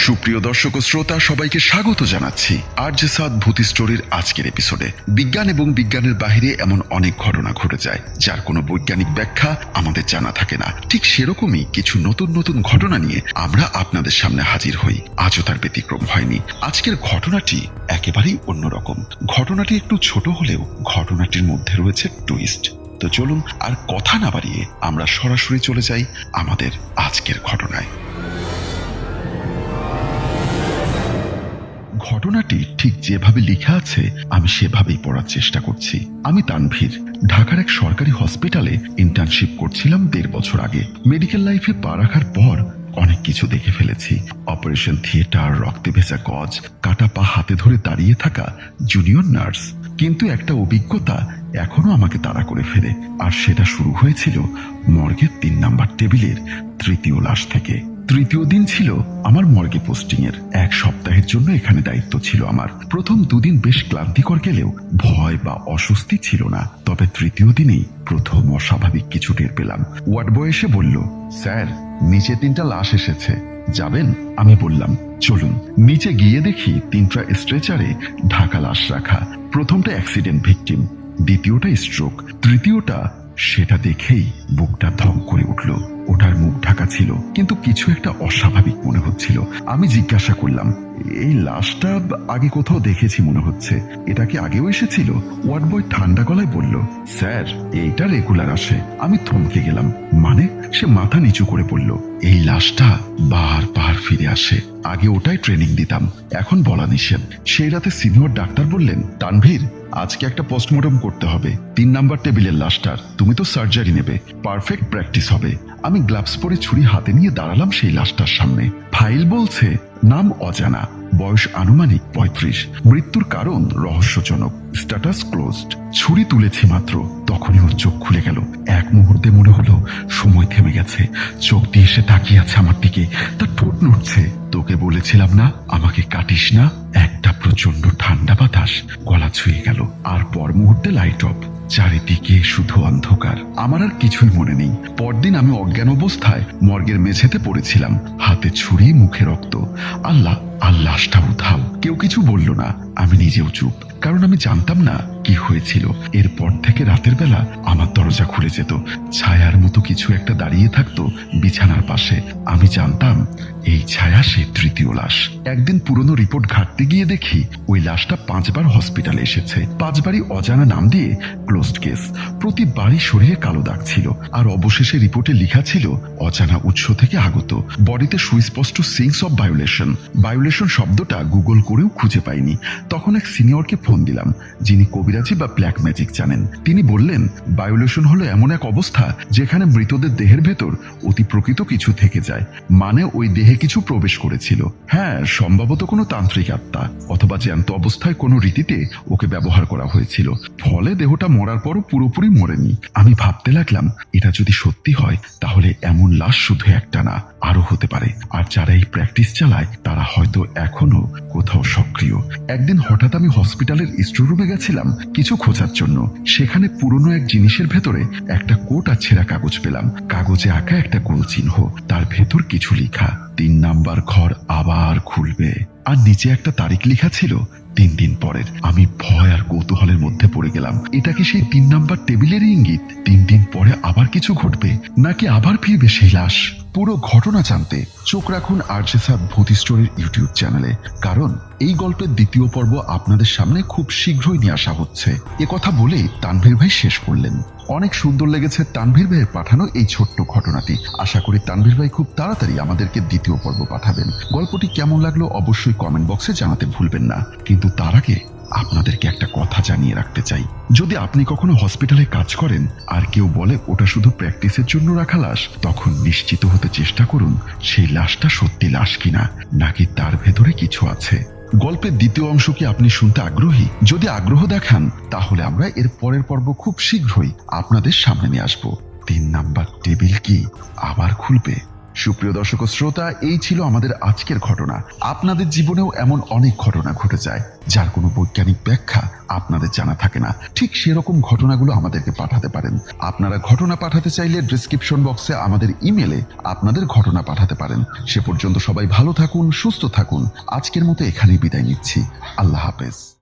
সুপ্রিয় দর্শক ও শ্রোতা, সবাইকে স্বাগত জানাচ্ছি আর যে সাদ ভূতি স্টোরির আজকের এপিসোডে বিজ্ঞান এবং বিজ্ঞানের বাইরে এমন অনেক ঘটনা ঘটে যায়, যার কোনো বৈজ্ঞানিক ব্যাখ্যা আমাদের জানা থাকে না। ঠিক সেরকমই কিছু নতুন নতুন ঘটনা নিয়ে আমরা আপনাদের সামনে হাজির হই। আজও তার ব্যতিক্রম হয়নি। আজকের ঘটনাটি একেবারেই অন্যরকম। ঘটনাটি একটু ছোট হলেও ঘটনাটির মধ্যে রয়েছে টুইস্ট তো চলুন আর কথা না বাড়িয়ে আমরা সরাসরি চলে যাই আমাদের আজকের ঘটনায়। ঘটনাটি ঠিক যেভাবে লেখা আছে, আমি সেভাবেই পড়ার চেষ্টা করছি। আমি তানভীর, ঢাকার এক সরকারি হসপিটালে ইন্টার্নশিপ করছিলাম দেড় বছর আগে। মেডিকেল লাইফে পা রাখার পর অনেক কিছু দেখে ফেলেছি। অপারেশন থিয়েটার রক্তে ভেজা গজ, কাটা পা হাতে ধরে দাঁড়িয়ে থাকা জুনিয়র নার্স কিন্তু একটা অভিজ্ঞতা এখনও আমাকে তাড়া করে ফেলে। আর সেটা শুরু হয়েছিল মর্গের তিন নাম্বার টেবিলের তৃতীয় লাশ থেকে। তৃতীয় দিন ছিল আমার মর্গে পোস্টিং এর এক সপ্তাহের জন্য এখানে দায়িত্ব ছিল আমার। প্রথম দুদিন বেশ ক্লান্তিকর গেলেও ভয় বা অস্বস্তি ছিল না। তবে তৃতীয় দিনেই প্রথম অস্বাভাবিক কিছু টের পেলাম। ওয়ার্ড বয় এসে বলল, স্যার নিচে তিনটা লাশ এসেছে। যাবেন? আমি বললাম, চলুন। নিচে গিয়ে দেখি তিনটা স্ট্রেচারে ঢাকা লাশ রাখা। প্রথমটা অ্যাক্সিডেন্ট ভিকটিম দ্বিতীয়টা স্ট্রোক তৃতীয়টা সেটা দেখেই বুকটা ধম করে উঠল। ওটার মুখ ঢাকা ছিল, কিন্তু কিছু একটা অস্বাভাবিক মনে হচ্ছিল। আমি জিজ্ঞাসা করলাম, এই লাশটা আগে কোথাও দেখেছি মনে হচ্ছে। এটা কি আগেও এসেছিল? ওয়ার্ড বয় ঠান্ডা গলায় বলল, স্যার, এইটা রেগুলার আসে। আমি থমকে গেলাম। মানে সে মাথা নিচু করে বলল, এই লাশটা বার বার ফিরে আসে। আগে ওটাই ট্রেনিং দিতাম, এখন বলা নিষেধ। সেই রাতে সিনিয়র ডাক্তার বললেন, তানভীর, আজকে একটা পোস্টমর্টম করতে হবে। তিন নাম্বার টেবিলের লাশটার, তুমি তো সার্জারি নেবে পারফেক্ট প্র্যাকটিস হবে। আমি গ্লাভস পরে ছুরি হাতে নিয়ে দাঁড়ালাম সেই লাশটার সামনে। ফাইল বলছে, নাম অজানা। বয়স আনুমানিক পঁয়ত্রিশ। মৃত্যুর কারণ রহস্যজনক। স্ট্যাটাস ক্লোজড ছুরি তুলেছি মাত্র। তখনই ওর চোখ খুলে গেল। এক মুহূর্তে মনে হলো, সময় থেমে গেছে। চোখ দিয়ে এসে তাকিয়ে আছে আমার দিকে। তার ঠোঁট নড়ছে। তোকে বলেছিলাম না, আমাকে কাটিস না? একটা প্রচণ্ড ঠান্ডা বাতাস। গলা ছুঁয়ে গেল। আর পর মুহূর্তে লাইট অফ চারিদিকে শুধু অন্ধকার। আমার আর কিছুই মনে নেই। পরদিন আমি অজ্ঞান অবস্থায় মর্গের মেঝেতে পড়েছিলাম। হাতে ছুরি, মুখে রক্ত। আল্লাহ আর লাশটা কেউ কিছু বলল না। আমি নিজেও চুপ। কারণ আমি জানতাম না কি হয়েছিল? এরপর থেকে রাতের বেলা আমার দরজা খুলে যেত। ছায়ার মতো কিছু একটা দাঁড়িয়ে থাকতো বিছানার পাশে। আমি জানতাম, এই ছায়া সে তৃতীয় লাশ। একদিন পুরনো রিপোর্ট ঘাটতে গিয়ে দেখি, ওই লাশটা পাঁচবার হসপিটালে এসেছে। পাঁচবারই অজানা নাম দিয়ে ক্লোজড কেস। প্রতিবারই শরীরে কালো দাগ ছিল। আর অবশেষে রিপোর্টে লেখা ছিল, অজানা উৎস থেকে আগত। বডিতে সুস্পষ্ট সিংস অফ ভায়োলেশন। ভায়োলেশন শব্দটা গুগল করেও খুঁজে পাইনি। তখন এক সিনিয়রকে ফোন দিলাম, যিনি কবিরাজি বা ব্ল্যাক ম্যাজিক জানেন। তিনি বললেন ভায়োলেশন হলো এমন এক অবস্থা যেখানে মৃতদের দেহের ভেতর অতি প্রকৃত কিছু থেকে যায় মানে ওই দেহে কিছু প্রবেশ করেছিল। হ্যাঁ সম্ভবত কোনো তান্ত্রিক আত্মা অথবা জ্যান্ত অবস্থায় কোনো রীতিতে ওকে ব্যবহার করা হয়েছিল। ফলে দেহটা মরার পরও পুরোপুরি মরেনি। আমি ভাবতে লাগলাম, এটা যদি সত্যি হয়, তাহলে এমন লাশ শুধু একটা না আরও হতে পারে। আর যারা এই প্র্যাকটিস চালায় তারা হয়তো এখনও কোথাও সক্রিয়। একদিন হঠাৎ আমি হসপিটালের স্টোররুমে গেছিলাম কিছু খোঁজার জন্য। সেখানে পুরনো এক জিনিসের ভেতরে একটা কোট আর ছেঁড়া কাগজ পেলাম। কাগজে আঁকা একটা গোল চিহ্ন। তার ভেতর কিছু লিখা। তিন নাম্বার ঘর আবার খুলবে। আর নিচে একটা তারিখ লেখা ছিল তিন দিন পরের। আমি ভয় আর কৌতূহলের মধ্যে পড়ে গেলাম। এটা কি সেই তিন নাম্বার টেবিলের ইঙ্গিত? তিন দিন পরে আবার কিছু ঘটবে, নাকি আবার ফিরবে সেই লাশ? পুরো ঘটনা জানতে চোখ রাখুন আর্জেসাদ ভূতি স্টোরের ইউটিউব চ্যানেলে, কারণ এই গল্পের দ্বিতীয় পর্ব আপনাদের সামনে খুব শীঘ্রই নিয়ে আসা হচ্ছে। কথা বলেই তানভীর ভাই শেষ করলেন। অনেক সুন্দর লেগেছে তানভীর ভাইয়ের পাঠানো এই ছোট্ট ঘটনাটি। আশা করি তানভীর ভাই খুব তাড়াতাড়ি আমাদেরকে দ্বিতীয় পর্ব পাঠাবেন। গল্পটি কেমন লাগল অবশ্যই কমেন্ট বক্সে জানাতে ভুলবেন না। কিন্তু তার আগে আপনাদেরকে একটা কথা জানিয়ে রাখতে চাই। যদি আপনি কখনো হসপিটালে কাজ করেন, আর কেউ বলে ওটা শুধু প্র্যাকটিসের জন্য রাখা লাশ, তখন নিশ্চিত হতে চেষ্টা করুন, সেই লাশটা সত্যি লাশ কিনা, নাকি তার ভেতরে কিছু আছে। গল্পের দ্বিতীয় অংশ কি আপনি শুনতে আগ্রহী? যদি আগ্রহ দেখান, তাহলে আমরা এর পরের পর্ব খুব শীঘ্রই আপনাদের সামনে নিয়ে আসব। তিন নাম্বার টেবিল কি আবার খুলবে? সুপ্রিয় দর্শক শ্রোতা, এই ছিল আমাদের আজকের ঘটনা। আপনাদের জীবনেও এমন অনেক ঘটনা ঘটে যায়, যার কোনো বৈজ্ঞানিক ব্যাখ্যা আপনাদের জানা থাকে না। ঠিক সেরকম ঘটনাগুলো আমাদেরকে পাঠাতে পারেন। আপনারা ঘটনা পাঠাতে চাইলে ডিসক্রিপশন বক্সে আমাদের ইমেলে আপনাদের ঘটনা পাঠাতে পারেন। সে পর্যন্ত সবাই ভালো থাকুন, সুস্থ থাকুন। আজকের মতো এখানেই বিদায় নিচ্ছি। আল্লাহ হাফেজ।